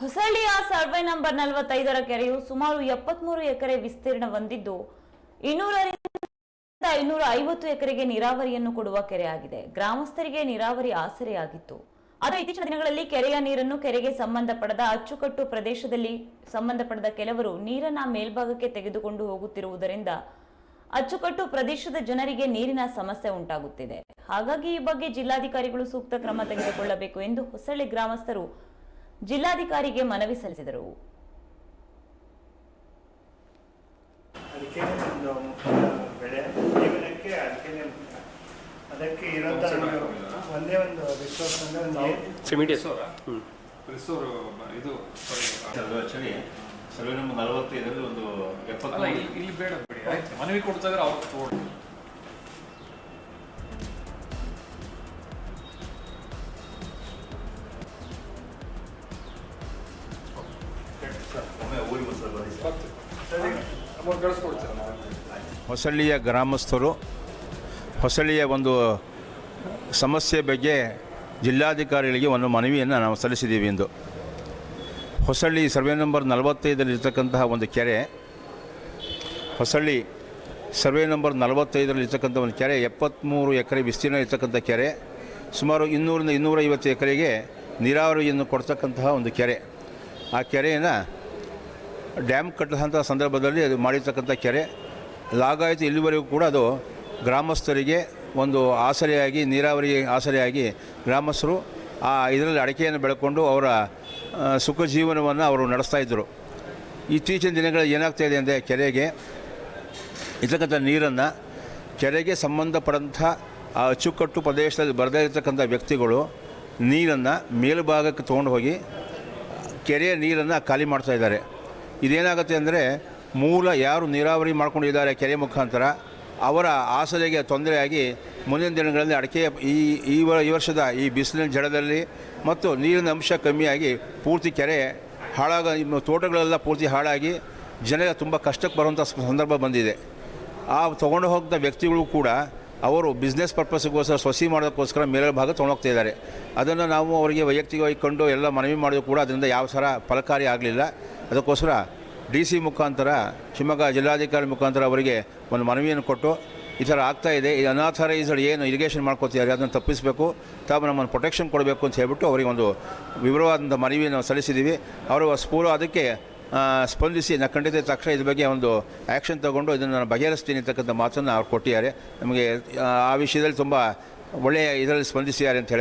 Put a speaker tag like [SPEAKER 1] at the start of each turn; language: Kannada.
[SPEAKER 1] ಹೊಸಳ್ಳಿಯ ಸರ್ವೆ ನಂಬರ್ ನಲವತ್ತೈದರ ಕೆರೆಯು ಸುಮಾರು ಎಪ್ಪತ್ಮೂರು ಎಕರೆ ವಿಸ್ತೀರ್ಣ ಹೊಂದಿದ್ದು, ಇನ್ನೂರರಿಂದ ಐನೂರ ಐವತ್ತು ಎಕರೆಗೆ ನೀರಾವರಿಯನ್ನು ಕೊಡುವ ಕೆರೆಯಾಗಿದೆ. ಗ್ರಾಮಸ್ಥರಿಗೆ ನೀರಾವರಿ ಆಸರೆಯಾಗಿತ್ತು. ಆದರೆ ಇತ್ತೀಚಿನ ದಿನಗಳಲ್ಲಿ ಕೆರೆಯ ನೀರನ್ನು ಕೆರೆಗೆ ಸಂಬಂಧಪಡದ ಅಚ್ಚುಕಟ್ಟು ಪ್ರದೇಶದಲ್ಲಿ ಸಂಬಂಧಪಡದ ಕೆಲವರು ನೀರನ್ನ ಮೇಲ್ಭಾಗಕ್ಕೆ ತೆಗೆದುಕೊಂಡು ಹೋಗುತ್ತಿರುವುದರಿಂದ ಅಚ್ಚುಕಟ್ಟು ಪ್ರದೇಶದ ಜನರಿಗೆ ನೀರಿನ ಸಮಸ್ಯೆ ಉಂಟಾಗುತ್ತಿದೆ. ಹಾಗಾಗಿ ಈ ಬಗ್ಗೆ ಜಿಲ್ಲಾಧಿಕಾರಿಗಳು ಸೂಕ್ತ ಕ್ರಮ ತೆಗೆದುಕೊಳ್ಳಬೇಕು ಎಂದು ಹೊಸಳ್ಳಿ ಗ್ರಾಮಸ್ಥರು ಜಿಲ್ಲಾಧಿಕಾರಿಗೆ ಮನವಿ ಸಲ್ಲಿಸಿದರು.
[SPEAKER 2] ಅದಕ್ಕೆ ಇರೋಂಥ ಒಂದು ಒಂದೇ ರಿಸೋರ್ಸ್
[SPEAKER 3] ಇದು
[SPEAKER 4] ಸರ್ವೆ ನಂಬರ್ ನಲವತ್ತೈದರಲ್ಲಿ ಒಂದು
[SPEAKER 3] ಅಲ್ಲ
[SPEAKER 4] ಎಪ್ಪತ್ತು
[SPEAKER 3] ಇಲ್ಲಿ ಬೇಡ ಬಿಡಿ. ಆಯ್ತು ಮನವಿ ಕೊಡ್ತಾ ಇದ್ರೆ ಅವ್ರು
[SPEAKER 5] ಹೊಸಳ್ಳಿಯ ಗ್ರಾಮಸ್ಥರು, ಹೊಸಳ್ಳಿಯ ಒಂದು ಸಮಸ್ಯೆ ಬಗ್ಗೆ ಜಿಲ್ಲಾಧಿಕಾರಿಗಳಿಗೆ ಒಂದು ಮನವಿಯನ್ನು ನಾವು ಸಲ್ಲಿಸಿದ್ದೀವಿ ಎಂದು ಹೊಸಳ್ಳಿ ಸರ್ವೆ ನಂಬರ್ ನಲವತ್ತೈದರಲ್ಲಿ ಇರ್ತಕ್ಕಂತಹ ಒಂದು ಕೆರೆ, ಹೊಸಳ್ಳಿ ಸರ್ವೆ ನಂಬರ್ ನಲವತ್ತೈದರಲ್ಲಿ ಇರ್ತಕ್ಕಂಥ ಒಂದು ಕೆರೆ ಎಪ್ಪತ್ತ್ಮೂರು ಎಕರೆ ವಿಸ್ತೀರ್ಣ ಇರ್ತಕ್ಕಂಥ ಕೆರೆ, ಸುಮಾರು ಇನ್ನೂರಿಂದ ಇನ್ನೂರೈವತ್ತು ಎಕರೆಗೆ ನೀರಾವರಿಯನ್ನು ಕೊಡ್ತಕ್ಕಂತಹ ಒಂದು ಕೆರೆ. ಆ ಕೆರೆಯನ್ನು ಡ್ಯಾಮ್ ಕಟ್ಟಿದಂಥ ಸಂದರ್ಭದಲ್ಲಿ ಅದು ಮಾಡಿರ್ತಕ್ಕಂಥ ಕೆರೆ. ಲಾಗಾಯಿತು ಇಲ್ಲಿವರೆಗೂ ಕೂಡ ಅದು ಗ್ರಾಮಸ್ಥರಿಗೆ ಒಂದು ಆಸರೆಯಾಗಿ, ನೀರಾವರಿ ಆಸರೆಯಾಗಿ ಗ್ರಾಮಸ್ಥರು ಆ ಇದರಲ್ಲಿ ಅಡಿಕೆಯನ್ನು ಬೆಳ್ಕೊಂಡು ಅವರ ಸುಖ ಜೀವನವನ್ನು ಅವರು ನಡೆಸ್ತಾಯಿದ್ರು ಇತ್ತೀಚಿನ ದಿನಗಳಲ್ಲಿ ಏನಾಗ್ತಾ ಇದೆ ಅಂದರೆ ಕೆರೆಗೆ ಇರ್ತಕ್ಕಂಥ ನೀರನ್ನು ಕೆರೆಗೆ ಸಂಬಂಧಪಟ್ಟಂಥ ಆ ಅಚ್ಚುಕಟ್ಟು ಪ್ರದೇಶದಲ್ಲಿ ಬರದೇ ಇರತಕ್ಕಂಥ ವ್ಯಕ್ತಿಗಳು ನೀರನ್ನು ಮೇಲುಭಾಗಕ್ಕೆ ತೊಗೊಂಡು ಹೋಗಿ ಕೆರೆಯ ನೀರನ್ನು ಖಾಲಿ ಮಾಡ್ತಾ ಇದ್ದಾರೆ. ಇದೇನಾಗುತ್ತೆ ಅಂದರೆ ಮೂಲ ಯಾರು ನೀರಾವರಿ ಮಾಡ್ಕೊಂಡಿದ್ದಾರೆ ಕೆರೆ ಮುಖಾಂತರ ಅವರ ಆಸರೆಗೆ ತೊಂದರೆಯಾಗಿ ಮುಂದಿನ ದಿನಗಳಲ್ಲಿ ಅಡಿಕೆ ಈ ಈ ವರ್ಷದ ಈ ಬಿಸಿಲಿನ ಜಡದಲ್ಲಿ ಮತ್ತು ನೀರಿನ ಅಂಶ ಕಮ್ಮಿಯಾಗಿ ಪೂರ್ತಿ ಕೆರೆ ಹಾಳಾಗ ತೋಟಗಳೆಲ್ಲ ಪೂರ್ತಿ ಹಾಳಾಗಿ ಜನರ ತುಂಬ ಕಷ್ಟಕ್ಕೆ ಬರುವಂಥ ಸಂದರ್ಭ ಬಂದಿದೆ. ಆ ತೊಗೊಂಡು ಹೋಗಿದ್ದ ವ್ಯಕ್ತಿಗಳು ಕೂಡ ಅವರು ಬಿಸ್ನೆಸ್ ಪರ್ಪಸ್ಗೋಸ್ಕರ ಸೊಸಿ ಮಾಡೋದಕ್ಕೋಸ್ಕರ ಮೇಲಿನ ಭಾಗ ತೊಗೊಂಡೋಗ್ತಾ ಇದ್ದಾರೆ. ಅದನ್ನು ನಾವು ಅವರಿಗೆ ವೈಯಕ್ತಿಕವಾಗಿ ಕಂಡು ಎಲ್ಲ ಮನವಿ ಮಾಡಿದ್ರು ಕೂಡ ಅದರಿಂದ ಯಾವ ಥರ ಫಲಕಾರಿ ಆಗಲಿಲ್ಲ. ಅದಕ್ಕೋಸ್ಕರ ಡಿ ಸಿ ಮುಖಾಂತರ, ಶಿವಮೊಗ್ಗ ಜಿಲ್ಲಾಧಿಕಾರಿ ಮುಖಾಂತರ ಅವರಿಗೆ ಒಂದು ಮನವಿಯನ್ನು ಕೊಟ್ಟು ಈ ಥರ ಆಗ್ತಾ ಇದೆ. ಈ ಅನಾಥರೈಸ್ಡ್ ಏನು ಇರಿಗೇಷನ್ ಮಾಡ್ಕೋತಿದ್ದಾರೆ, ಅದನ್ನು ತಪ್ಪಿಸಬೇಕು. ತಾವು ನಮ್ಮನ್ನು ಪ್ರೊಟೆಕ್ಷನ್ ಕೊಡಬೇಕು ಅಂತ ಹೇಳ್ಬಿಟ್ಟು ಅವರಿಗೆ ಒಂದು ವಿವರವಾದಂಥ ಮನವಿಯನ್ನು ಸಲ್ಲಿಸಿದ್ದೀವಿ. ಅವರು ಸ್ಕೂಲು ಅದಕ್ಕೆ ಸ್ಪಂದಿಸಿ ನಾನು ಖಂಡಿತ ತಕ್ಷಣ ಇದ್ರ ಬಗ್ಗೆ ಒಂದು ಆ್ಯಕ್ಷನ್ ತಗೊಂಡು ಇದನ್ನು ನಾನು ಬಗೆಹರಿಸ್ತೀನಿ ಅಂತಕ್ಕಂಥ ಮಾತನ್ನು ಅವ್ರು ಕೊಟ್ಟಿದ್ದಾರೆ. ನಮಗೆ ಆ, ವಿಷಯದಲ್ಲಿ ತುಂಬ ಒಳ್ಳೆಯ ಇದರಲ್ಲಿ ಸ್ಪಂದಿಸಿದ್ದಾರೆ ಅಂತ ಹೇಳಿ.